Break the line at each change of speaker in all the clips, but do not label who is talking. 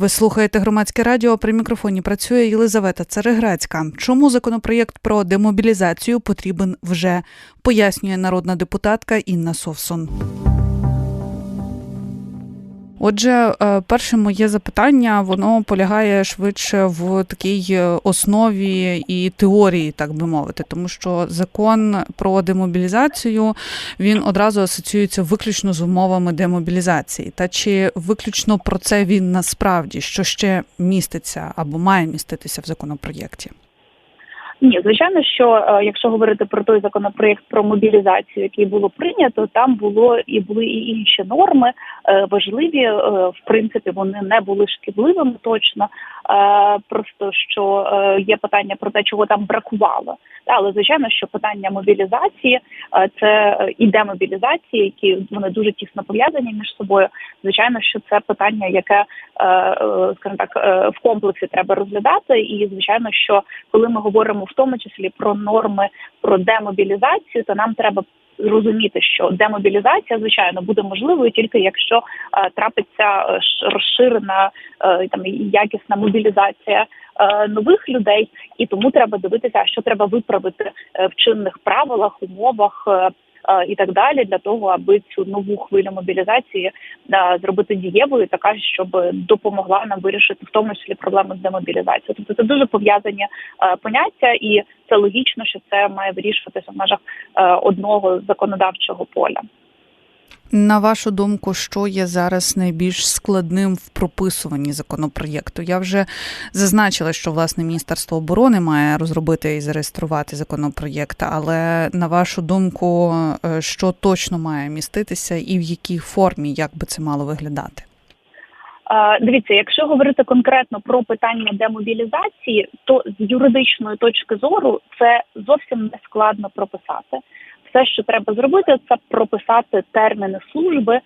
Ви слухаєте громадське радіо. При мікрофоні працює Єлизавета Цареграцька. Чому законопроєкт про демобілізацію потрібен вже пояснює народна депутатка Інна Совсон. Отже, е, перше моє запитання воно полягає швидше в такій е, основі і теорії, так би мовити, тому що закон про демобілізацію він одразу асоціюється виключно з умовами демобілізації. Та чи виключно про це він насправді що ще міститься або має міститися в законопроєкті?
Ні, звичайно, що е, якщо говорити про той законопроект про мобілізацію, який було прийнято, там було і були і інші норми е, важливі. Е, в принципі, вони не були шкідливими точно. Просто що є питання про те, чого там бракувало. Але звичайно, що питання мобілізації це і демобілізації, які вони дуже тісно пов'язані між собою. Звичайно, що це питання, яке скажімо так в комплексі треба розглядати. І звичайно, що коли ми говоримо в тому числі про норми про демобілізацію, то нам треба розуміти, що демобілізація звичайно буде можливою тільки якщо е, трапиться е, розширена е, там якісна мобілізація е, нових людей, і тому треба дивитися, що треба виправити е, в чинних правилах, умовах. І так далі, для того, аби цю нову хвилю мобілізації зробити дієвою, така щоб допомогла нам вирішити в тому числі проблеми з демобілізацією. Тобто це дуже пов'язані поняття, і це логічно, що це має вирішуватися в межах одного законодавчого поля.
На вашу думку, що є зараз найбільш складним в прописуванні законопроєкту? Я вже зазначила, що власне Міністерство оборони має розробити і зареєструвати законопроєкт, але на вашу думку, е, що точно має міститися, і в якій формі як би це мало виглядати?
Дивіться, якщо говорити конкретно про питання демобілізації, то з юридичної точки зору це зовсім не складно прописати все, що треба зробити, це прописати терміни служби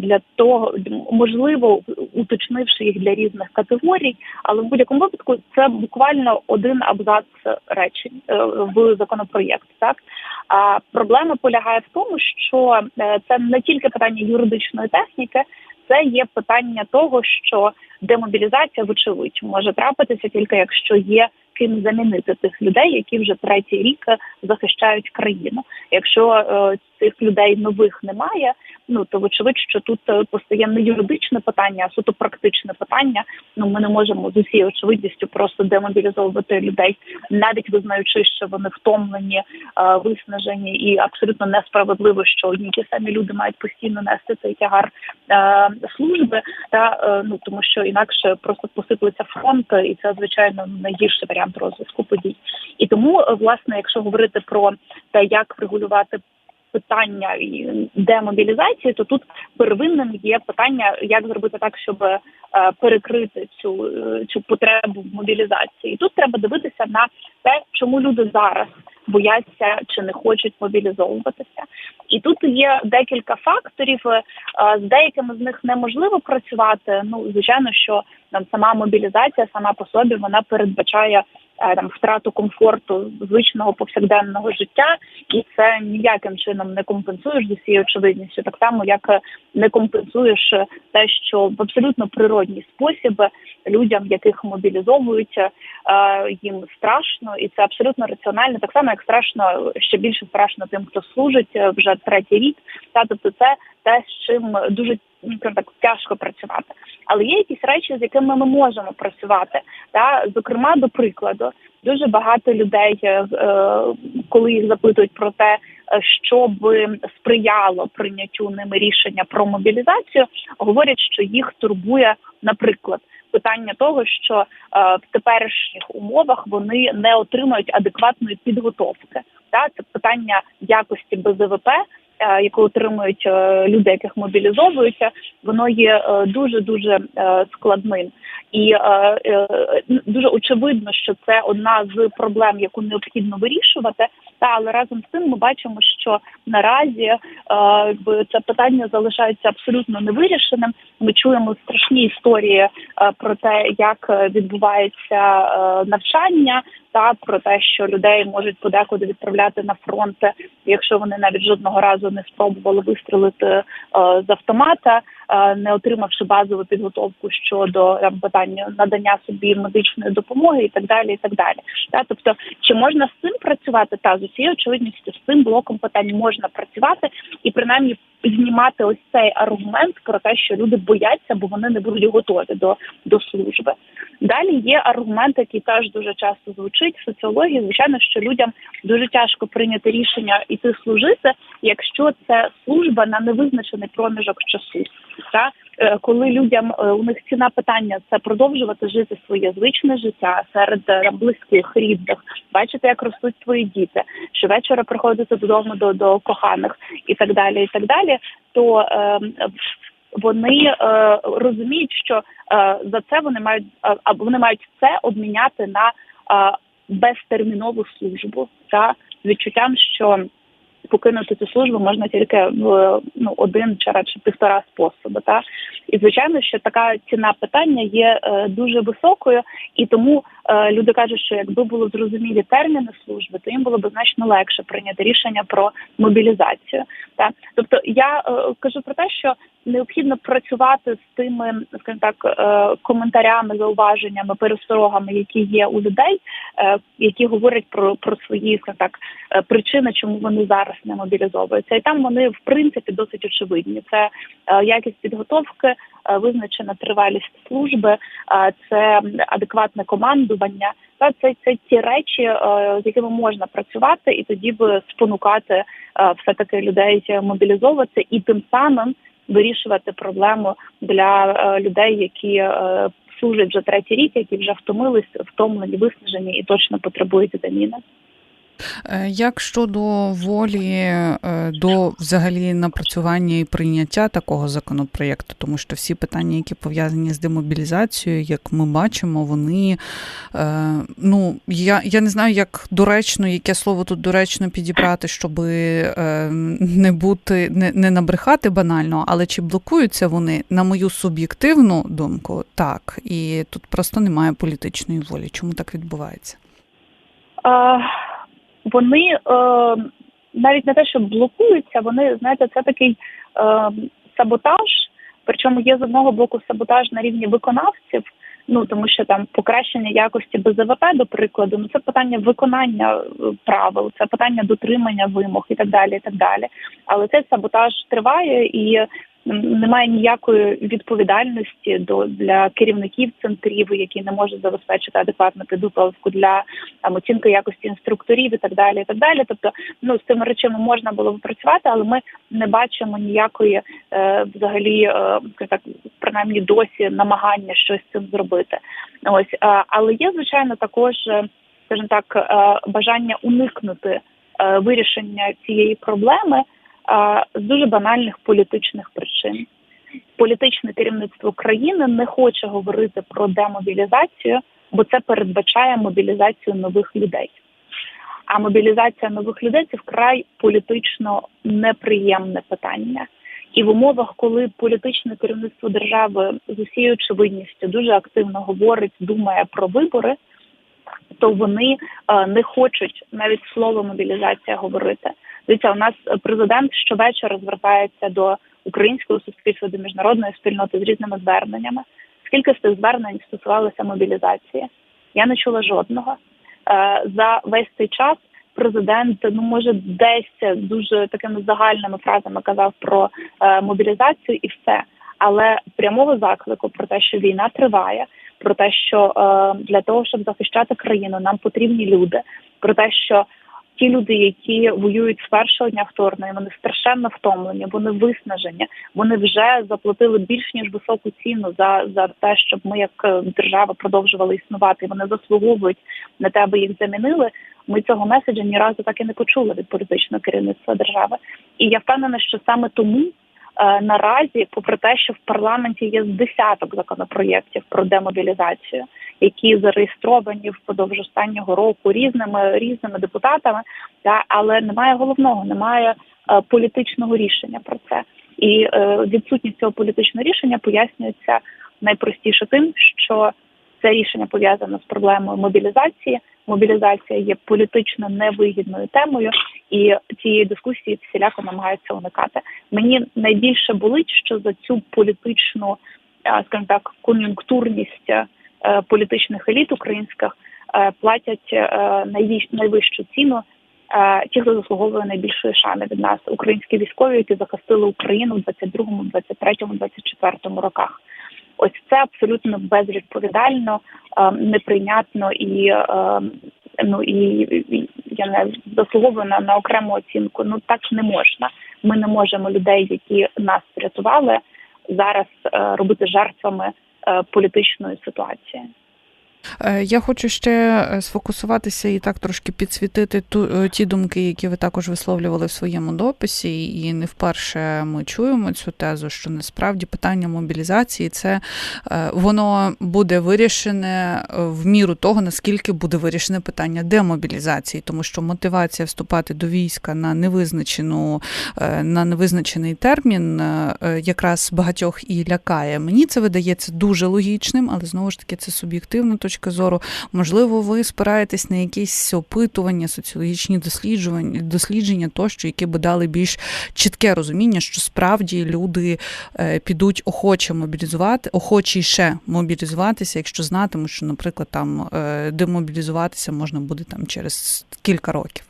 для того, можливо, уточнивши їх для різних категорій, але в будь-якому випадку це буквально один абзац речень е, в законопроєкт. Так а проблема полягає в тому, що е, це не тільки питання юридичної техніки. Це є питання того, що демобілізація, вочевидь, може трапитися тільки якщо є ким замінити тих людей, які вже третій рік захищають країну. Якщо е, цих людей нових немає, ну то вочевидь, що тут е, постає не юридичне питання, а суто практичне питання. Ну ми не можемо з усією очевидністю просто демобілізовувати людей, навіть визнаючи, що вони втомлені, е, виснажені і абсолютно несправедливо, що одні ті самі люди мають постійно нести цей тягар е, служби, та ну тому що інакше просто посиплеться фронт, і це звичайно найгірший варіант розвитку подій. І тому, власне, якщо говорити про те, як врегулювати. питання демобілізації, то тут первинним є питання, як зробити так, щоб е, перекрити цю е, цю потребу в мобілізації. І Тут треба дивитися на те, чому люди зараз бояться чи не хочуть мобілізовуватися. І тут є декілька факторів. Е, з деякими з них неможливо працювати. Ну звичайно, що там сама мобілізація сама по собі вона передбачає Е, там втрату комфорту звичного повсякденного життя, і це ніяким чином не компенсуєш з усією очевидністю, так само як не компенсуєш те, що в абсолютно природній спосіб людям, яких мобілізовують, е, їм страшно, і це абсолютно раціонально, так само як страшно ще більше страшно тим, хто служить вже третій рік. Та тобто, це те, з чим дуже ну, так тяжко працювати. Але є якісь речі, з якими ми можемо працювати. Та зокрема, до прикладу, дуже багато людей, е, коли їх запитують про те, е, що би сприяло прийняттю ними рішення про мобілізацію, говорять, що їх турбує, наприклад. Питання того, що е, в теперішніх умовах вони не отримають адекватної підготовки, та це питання якості БЗВП, Е, яку отримують е, люди, яких мобілізовуються, воно є дуже дуже складним і дуже очевидно, що це одна з проблем, яку необхідно вирішувати. Та але разом з тим ми бачимо, що наразі якби це питання залишається абсолютно невирішеним. Ми чуємо страшні історії про те, як відбувається навчання штаб про те, що людей можуть подекуди відправляти на фронт, якщо вони навіть жодного разу не спробували вистрілити е, з автомата, е, не отримавши базову підготовку щодо там, питання надання собі медичної допомоги і так далі. І так далі. Та тобто, чи можна з цим працювати? Та з усією очевидністю з цим блоком питань можна працювати і принаймні знімати ось цей аргумент про те, що люди бояться, бо вони не будуть готові до, до служби. Далі є аргумент, який теж дуже часто звучить в соціології. Звичайно, що людям дуже тяжко прийняти рішення іти служити, якщо це служба на невизначений проміжок часу. Та е, коли людям е, у них ціна питання це продовжувати жити своє звичне життя серед е, близьких, рідних, бачити, як ростуть твої діти, щовечора приходити додому до, до коханих і так далі, і так далі, то е, вони е, розуміють, що е, за це вони мають е, або вони мають це обміняти на е, безтермінову службу та з відчуттям, що покинути цю службу можна тільки в ну один чи радше півтора способи. Та і звичайно, що така ціна питання є е, дуже високою, і тому е, люди кажуть, що якби було зрозумілі терміни служби, то їм було б значно легше прийняти рішення про мобілізацію. Та тобто я е, кажу про те, що необхідно працювати з тими, скажімо так, е, коментарями, зауваженнями, пересторогами, які є у людей, які говорять про про свої так е, причини, чому вони зараз не мобілізовуються, і там вони в принципі досить очевидні. Це якість підготовки, визначена тривалість служби, це адекватне командування. Та це це ті речі, з якими можна працювати, і тоді б спонукати все таки людей мобілізовуватися і тим самим вирішувати проблему для е, людей, які е, служать вже третій рік, які вже втомились, втомлені, виснажені і точно потребують заміни.
Е, як щодо волі е, до взагалі напрацювання і прийняття такого законопроєкту, тому що всі питання, які пов'язані з демобілізацією, як ми бачимо, вони е, ну я я не знаю, як доречно, яке слово тут доречно підібрати, щоб не бути, не, не набрехати банально, але чи блокуються вони, на мою суб'єктивну думку, так і тут просто немає політичної волі. Чому так відбувається?
Вони е, навіть не те, що блокуються, вони знаєте, це такий е, саботаж. Причому є з одного боку саботаж на рівні виконавців. Ну тому що там покращення якості БЗВП, до прикладу, ну це питання виконання е, правил, це питання дотримання вимог і так далі. і так далі. Але цей саботаж триває і немає ніякої відповідальності до для керівників центрів, які не можуть забезпечити адекватну підготовку для там оцінки якості інструкторів і так далі. і Так далі. Тобто, ну з цими речами можна було б працювати, але ми не бачимо ніякої е, взагалі, е, так принаймні досі намагання щось з цим зробити. Ось е, але є звичайно також, е, скажімо так, е, бажання уникнути е, вирішення цієї проблеми з дуже банальних політичних причин. Політичне керівництво країни не хоче говорити про демобілізацію, бо це передбачає мобілізацію нових людей. А мобілізація нових людей це вкрай політично неприємне питання. І в умовах, коли політичне керівництво держави з усією очевидністю дуже активно говорить, думає про вибори, то вони е, не хочуть навіть слово мобілізація говорити. Дивіться, у нас президент щовечора звертається до українського суспільства, до міжнародної спільноти з різними зверненнями. Скільки з цих звернень стосувалося мобілізації? Я не чула жодного е, за весь цей час. Президент ну може десь дуже такими загальними фразами казав про е, мобілізацію і все, але прямого заклику про те, що війна триває, про те, що е, для того, щоб захищати країну, нам потрібні люди, про те, що ті люди, які воюють з першого дня вторгнення, вони страшенно втомлені, вони виснажені, вони вже заплатили більш ніж високу ціну за за те, щоб ми як е, держава продовжували існувати. Вони заслуговують на те, аби їх замінили. Ми цього меседжа ні разу так і не почули від політичного керівництва держави. І я впевнена, що саме тому. Е, наразі, попри те, що в парламенті є з десяток законопроєктів про демобілізацію, які зареєстровані впродовж останнього року різними різними депутатами, та але немає головного, немає е, політичного рішення про це. І е, відсутність цього політичного рішення пояснюється найпростіше тим, що це рішення пов'язане з проблемою мобілізації мобілізація є політично невигідною темою, і цієї дискусії всіляко намагаються уникати. Мені найбільше болить, що за цю політичну, е, скажімо так, кон'юнктурність е, політичних еліт українських е, платять найвищу ціну. Ті, хто заслуговує найбільшої шани від нас, українські військові, які захистили Україну в 22-му, 23-му, 24-му роках. Ось це абсолютно безвідповідально, е, неприйнятно і е, ну і, я не заслуговую на, на окрему оцінку. Ну так не можна. Ми не можемо людей, які нас врятували, зараз е, робити жертвами політичної ситуації.
Е, Я хочу ще е, сфокусуватися і так трошки підсвітити ту е, ті думки, які ви також висловлювали в своєму дописі, і не вперше ми чуємо цю тезу, що насправді питання мобілізації це воно буде вирішене в міру того, наскільки буде вирішене питання демобілізації, тому що мотивація вступати до війська на невизначену на невизначений термін якраз багатьох і лякає. Мені це видається дуже логічним, але знову ж таки це суб'єктивна точка зору. Можливо, ви спираєтесь на якісь опитування, соціологічні дослідження, дослідження тощо, які би дали більш чітке розуміння, що справді люди е, підуть охоче мобілізувати, охочіше мобілізуватися, якщо знатимуть, що, наприклад, там е, демобілізуватися можна буде там через кілька років.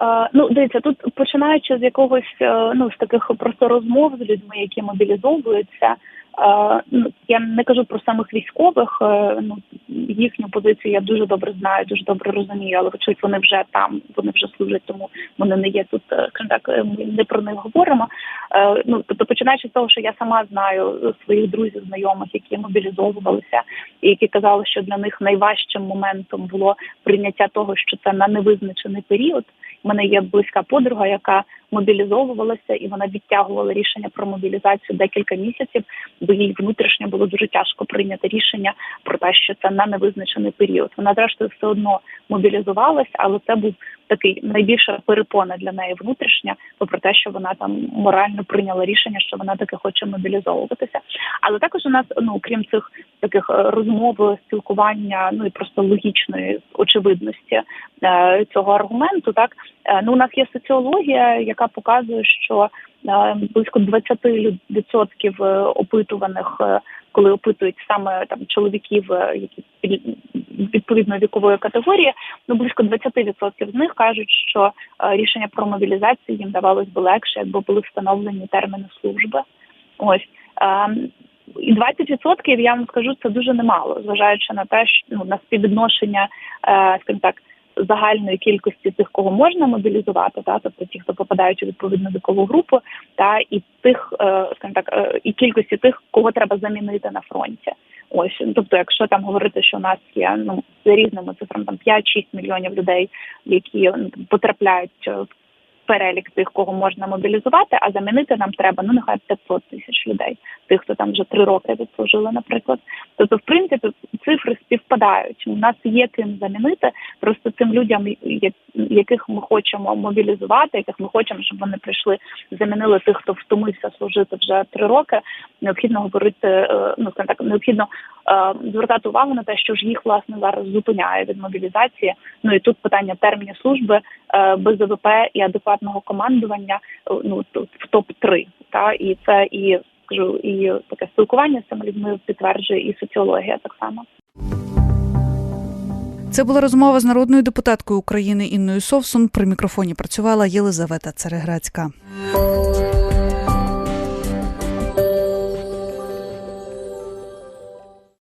Е, Ну, дивіться, тут починаючи з якогось ну з таких просто розмов з людьми, які мобілізовуються. Ну я не кажу про самих військових. е, Ну їхню позицію я дуже добре знаю, дуже добре розумію, але вочевидь вони вже там, вони вже служать, тому вони не є тут. е, так, е, ми не про них говоримо. Ну тобто, починаючи з того, що я сама знаю своїх друзів, знайомих, які мобілізовувалися, і які казали, що для них найважчим моментом було прийняття того, що це на невизначений період. У мене є близька подруга, яка мобілізовувалася, і вона відтягувала рішення про мобілізацію декілька місяців, бо їй внутрішньо було дуже тяжко прийняти рішення про те, що це на невизначений період. Вона зрештою все одно мобілізувалася, але це був такий найбільша перепона для неї внутрішня, попри те, що вона там морально прийняла рішення, що вона таки хоче мобілізовуватися. Але також у нас, ну крім цих таких е, розмов, спілкування, ну і просто логічної очевидності е, цього аргументу, так ну у нас є соціологія, яка показує, що е, близько 20% е, опитуваних, е, коли опитують саме там чоловіків, е, які відповідної вікової категорії, ну близько 20% з них кажуть, що е, рішення про мобілізацію їм давалось би легше, якби були встановлені терміни служби. Ось. Е, і 20% я вам скажу, це дуже немало, зважаючи на те, що ну на співвідношення, е, скажімо так, загальної кількості тих, кого можна мобілізувати, та тобто ті, хто попадають у відповідну вікову групу, та і тих, е, скажімо так, е, і кількості тих, кого треба замінити на фронті. Ось, тобто, якщо там говорити, що у нас є ну за різними цифрами там 5-6 мільйонів людей, які ну, потрапляють в перелік тих, кого можна мобілізувати, а замінити нам треба ну нехай 500 тисяч людей, тих, хто там вже три роки відслужили, наприклад. Тобто, в принципі, цифри співпадають. У нас є ким замінити. Просто тим людям, яких ми хочемо мобілізувати, яких ми хочемо, щоб вони прийшли, замінили тих, хто втомився служити вже три роки. Необхідно говорити, е, ну скажімо так, необхідно е, звертати увагу на те, що ж їх власне зараз зупиняє від мобілізації. Ну і тут питання термінів служби, е, БЗВП і адекватного командування. е, Ну в топ 3 та і це і скажу, і таке спілкування з цими людьми підтверджує і соціологія так само.
Це була розмова з народною депутаткою України Інною Совсун. При мікрофоні працювала Єлизавета Цареградська.